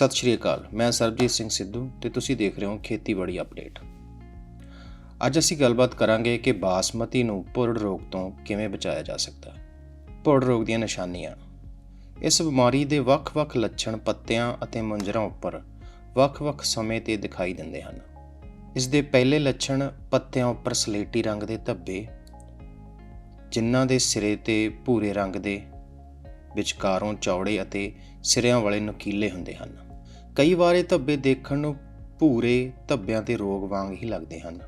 ਸਤਿ ਸ਼੍ਰੀ ਅਕਾਲ, ਮੈਂ ਸਰਬਜੀਤ ਸਿੰਘ ਸਿੱਧੂ ਤੇ ਤੁਸੀਂ ਦੇਖ ਰਹੇ ਹੋ ਖੇਤੀਬਾੜੀ ਅਪਡੇਟ ਅੱਜ ਅਸੀਂ ਗੱਲਬਾਤ ਕਰਾਂਗੇ ਕਿ ਬਾਸਮਤੀ ਨੂੰ ਪੁਰੜ ਰੋਗ ਤੋਂ ਕਿਵੇਂ ਬਚਾਇਆ ਜਾ ਸਕਦਾ ਹੈ। ਪੁਰੜ ਰੋਗ ਦੀਆਂ ਨਿਸ਼ਾਨੀਆਂ। ਇਸ ਬਿਮਾਰੀ ਦੇ ਵੱਖ-ਵੱਖ ਲੱਛਣ ਪੱਤਿਆਂ ਅਤੇ ਮੰਜਰਾਂ ਉੱਪਰ ਵੱਖ-ਵੱਖ ਸਮੇਂ ਤੇ ਦਿਖਾਈ ਦਿੰਦੇ ਹਨ। ਇਸ ਦੇ ਪਹਿਲੇ ਲੱਛਣ ਪੱਤਿਆਂ ਉੱਪਰ ਸਲੇਟੀ ਰੰਗ ਦੇ ਧੱਬੇ, ਜਿਨ੍ਹਾਂ ਦੇ ਸਿਰੇ ਤੇ ਭੂਰੇ ਰੰਗ ਦੇ, ਵਿਚਕਾਰੋਂ ਚੌੜੇ ਅਤੇ ਸਿਰਿਆਂ ਵਾਲੇ ਨੁਕੀਲੇ ਹੁੰਦੇ ਹਨ। ਕਈ ਵਾਰ ਇਹ ਧੱਬੇ ਦੇਖਣ ਨੂੰ ਭੂਰੇ ਧੱਬਿਆਂ ਦੇ ਰੋਗ ਵਾਂਗ ਹੀ ਲੱਗਦੇ ਹਨ।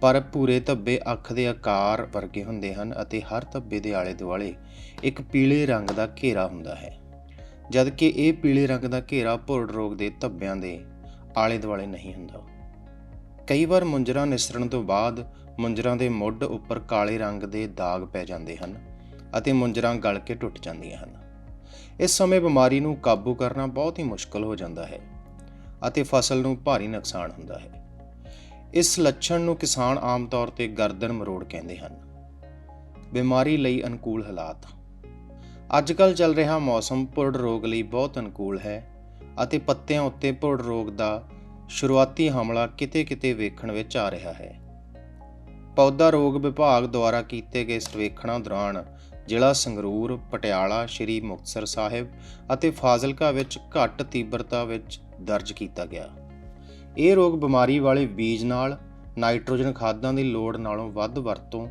ਪਰ ਭੂਰੇ ਧੱਬੇ ਅੱਖ ਦੇ ਆਕਾਰ ਵਰਗੇ ਹੁੰਦੇ ਹਨ ਅਤੇ ਹਰ ਧੱਬੇ ਦੇ ਆਲੇ ਦੁਆਲੇ ਇੱਕ ਪੀਲੇ ਰੰਗ ਦਾ ਘੇਰਾ ਹੁੰਦਾ ਹੈ। ਜਦਕਿ ਇਹ ਪੀਲੇ ਰੰਗ ਦਾ ਘੇਰਾ ਭੁਰੜ ਰੋਗ ਦੇ ਧੱਬਿਆਂ ਦੇ ਆਲੇ ਦੁਆਲੇ ਨਹੀਂ ਹੁੰਦਾ। ਕਈ ਵਾਰ ਮੁੰਜਰਾ ਨਿਸਰਨ ਤੋਂ ਬਾਅਦ ਮੁੰਜਰਾਂ ਦੇ ਮੁੱਢ ਉੱਪਰ ਕਾਲੇ ਰੰਗ ਦੇ ਦਾਗ ਪੈ ਜਾਂਦੇ ਹਨ ਅਤੇ ਮੁੰਜਰਾਂ ਗਲ ਕੇ ਟੁੱਟ ਜਾਂਦੀਆਂ ਹਨ। ਇਸ ਸਮੇਂ ਬਿਮਾਰੀ ਨੂੰ ਕਾਬੂ ਕਰਨਾ ਬਹੁਤ ਹੀ ਮੁਸ਼ਕਲ ਹੋ ਜਾਂਦਾ ਹੈ ਅਤੇ ਫਸਲ ਨੂੰ ਭਾਰੀ ਨੁਕਸਾਨ ਹੁੰਦਾ ਹੈ। ਇਸ ਲੱਛਣ ਨੂੰ ਕਿਸਾਨ ਆਮ ਤੌਰ ਤੇ ਗਰਦਨ ਮਰੋੜ ਕਹਿੰਦੇ ਹਨ। ਬਿਮਾਰੀ ਲਈ ਅਨੁਕੂਲ ਹਾਲਾਤ। ਅੱਜਕੱਲ ਚੱਲ ਰਿਹਾ ਮੌਸਮ ਪੁਰੜ ਰੋਗ ਲਈ ਬਹੁਤ ਅਨੁਕੂਲ ਹੈ ਅਤੇ ਪੱਤਿਆਂ ਉੱਤੇ ਪੁਰੜ ਰੋਗ ਦਾ ਸ਼ੁਰੂਆਤੀ ਹਮਲਾ ਕਿਤੇ-ਕਿਤੇ ਵੇਖਣ ਵਿੱਚ ਆ ਰਿਹਾ ਹੈ। ਪੌਦਾ ਰੋਗ ਵਿਭਾਗ ਦੁਆਰਾ ਕੀਤੇ ਗਏ ਸਰਵੇਖਣਾਂ ਦੌਰਾਨ ਜ਼ਿਲ੍ਹਾ ਸੰਗਰੂਰ, ਪਟਿਆਲਾ, ਸ਼੍ਰੀ ਮੁਕਤਸਰ ਸਾਹਿਬ ਅਤੇ ਫਾਜ਼ਿਲਕਾ ਵਿੱਚ ਘੱਟ ਤੀਬਰਤਾ ਵਿੱਚ ਦਰਜ ਕੀਤਾ ਗਿਆ। ਇਹ ਰੋਗ ਬਿਮਾਰੀ ਵਾਲੇ ਬੀਜ ਨਾਲ ਨਾਈਟ੍ਰੋਜਨ ਖਾਦਾਂ ਦੀ ਲੋੜ ਨਾਲੋਂ ਵੱਧ ਵਰਤੋਂ,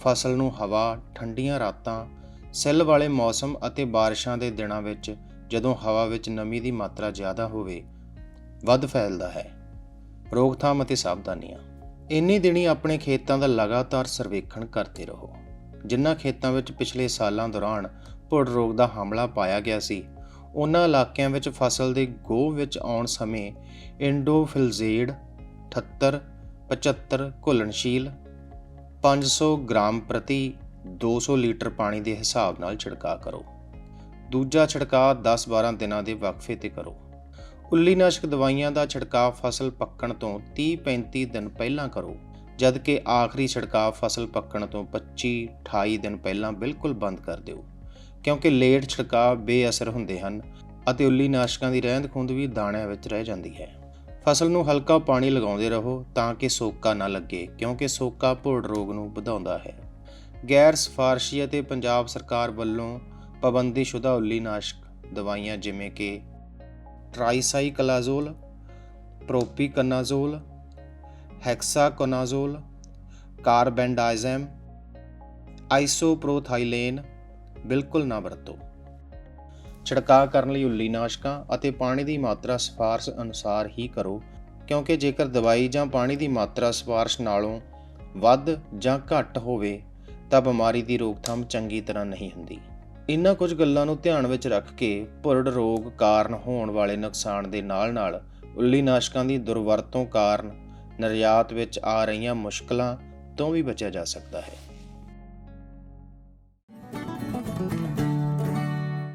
ਫਸਲ ਨੂੰ ਹਵਾ, ਠੰਡੀਆਂ ਰਾਤਾਂ, ਸਿੱਲ ਵਾਲੇ ਮੌਸਮ ਅਤੇ ਬਾਰਿਸ਼ਾਂ ਦੇ ਦਿਨਾਂ ਵਿੱਚ ਜਦੋਂ ਹਵਾ ਵਿੱਚ ਨਮੀ ਦੀ ਮਾਤਰਾ ਜ਼ਿਆਦਾ ਹੋਵੇ, ਵੱਧ ਫੈਲਦਾ ਹੈ। ਰੋਕਥਾਮ ਅਤੇ ਸਾਵਧਾਨੀਆਂ ਇੰਨੀ ਦਿਨੀ ਆਪਣੇ ਖੇਤਾਂ ਦਾ ਲਗਾਤਾਰ ਸਰਵੇਖਣ ਕਰਦੇ ਰਹੋ। ਜਿਨ੍ਹਾਂ ਖੇਤਾਂ ਵਿੱਚ ਪਿਛਲੇ ਸਾਲਾਂ ਦੌਰਾਨ ਪੁੜ ਰੋਗ ਦਾ ਹਮਲਾ ਪਾਇਆ ਗਿਆ ਸੀ। ਉਹਨਾਂ ਇਲਾਕਿਆਂ ਵਿੱਚ ਫਸਲ ਦੇ ਗੋਹ ਵਿੱਚ ਆਉਣ ਸਮੇਂ ਇੰਡੋਫਿਲਜ਼ੇਡ 78 75 ਘੁਲਣਸ਼ੀਲ 500 ਗ੍ਰਾਮ ਪ੍ਰਤੀ 200 ਲੀਟਰ ਪਾਣੀ ਦੇ ਹਿਸਾਬ ਨਾਲ ਛਿੜਕਾਅ ਕਰੋ। ਦੂਜਾ ਛਿੜਕਾਅ 10-12 ਦਿਨਾਂ ਦੇ ਵਕਫੇ ਤੇ ਕਰੋ। ਉੱਲੀਨਾਸ਼ਕ ਦਵਾਈਆਂ ਦਾ ਛਿੜਕਾਅ ਫਸਲ ਪੱਕਣ ਤੋਂ 30-35 ਦਿਨ ਪਹਿਲਾਂ ਕਰੋ। ਜਦ ਕਿ ਆਖਰੀ ਛਿੜਕਾਅ ਫਸਲ ਪੱਕਣ ਤੋਂ 25-28 ਦਿਨ ਪਹਿਲਾਂ ਬਿਲਕੁਲ ਬੰਦ ਕਰ ਦਿਓ, ਕਿਉਂਕਿ ਲੇਟ ਛਿੜਕਾਅ ਬੇਅਸਰ ਹੁੰਦੇ ਹਨ ਅਤੇ ਉੱਲੀਨਾਸ਼ਕਾਂ ਦੀ ਰਹਿੰਦ ਖੂੰਦ ਵੀ ਦਾਣਿਆਂ ਵਿੱਚ ਰਹਿ ਜਾਂਦੀ ਹੈ। ਫਸਲ ਨੂੰ ਹਲਕਾ ਪਾਣੀ ਲਗਾਉਂਦੇ ਰਹੋ ਤਾਂ ਕਿ ਸੋਕਾ ਨਾ ਲੱਗੇ, ਕਿਉਂਕਿ ਸੋਕਾ ਭੁਰੜ ਰੋਗ ਨੂੰ ਵਧਾਉਂਦਾ ਹੈ। ਗੈਰ ਸਿਫਾਰਸ਼ੀ ਅਤੇ ਪੰਜਾਬ ਸਰਕਾਰ ਵੱਲੋਂ ਪਾਬੰਦੀਸ਼ੁਦਾ ਉੱਲੀਨਾਸ਼ਕ ਦਵਾਈਆਂ ਜਿਵੇਂ ਕਿ ਟ੍ਰਾਈਸਾਈਕਲਾਜ਼ੋਲ, ਪ੍ਰੋਪੀਕਨਾਜ਼ੋਲ ਹੈਕਸਾਕੋਨਾਜ਼ੋਲ ਕਾਰਬੈਂਡਾਇਜ਼ਮ ਆਈਸੋਪ੍ਰੋਥਾਈਲੇਨ ਬਿਲਕੁਲ ਨਾ ਵਰਤੋ। ਛਿੜਕਾਅ ਕਰਨ ਲਈ ਉੱਲੀਨਾਸ਼ਕਾਂ ਅਤੇ ਪਾਣੀ ਦੀ ਮਾਤਰਾ ਸਿਫਾਰਸ਼ ਅਨੁਸਾਰ ਹੀ ਕਰੋ, ਕਿਉਂਕਿ ਜੇਕਰ ਦਵਾਈ ਜਾਂ ਪਾਣੀ ਦੀ ਮਾਤਰਾ ਸਿਫਾਰਸ਼ ਨਾਲੋਂ ਵੱਧ ਜਾਂ ਘੱਟ ਹੋਵੇ, ਤਾਂ ਬਿਮਾਰੀ ਦੀ ਰੋਕਥਾਮ ਚੰਗੀ ਤਰ੍ਹਾਂ ਨਹੀਂ ਹੁੰਦੀ। ਇਨ੍ਹਾਂ ਕੁਝ ਗੱਲਾਂ ਨੂੰ ਧਿਆਨ ਵਿੱਚ ਰੱਖ ਕੇ ਭੁਰੜ ਰੋਗ ਕਾਰਨ ਹੋਣ ਵਾਲੇ ਨੁਕਸਾਨ ਦੇ ਨਾਲ-ਨਾਲ ਉੱਲੀਨਾਸ਼ਕਾਂ ਦੀ ਦੁਰਵਰਤੋਂ ਕਾਰਨ ਨਿਰਯਾਤ ਵਿੱਚ ਆ ਰਹੀਆਂ ਮੁਸ਼ਕਲਾਂ ਤੋਂ ਵੀ ਬਚਿਆ ਜਾ ਸਕਦਾ ਹੈ।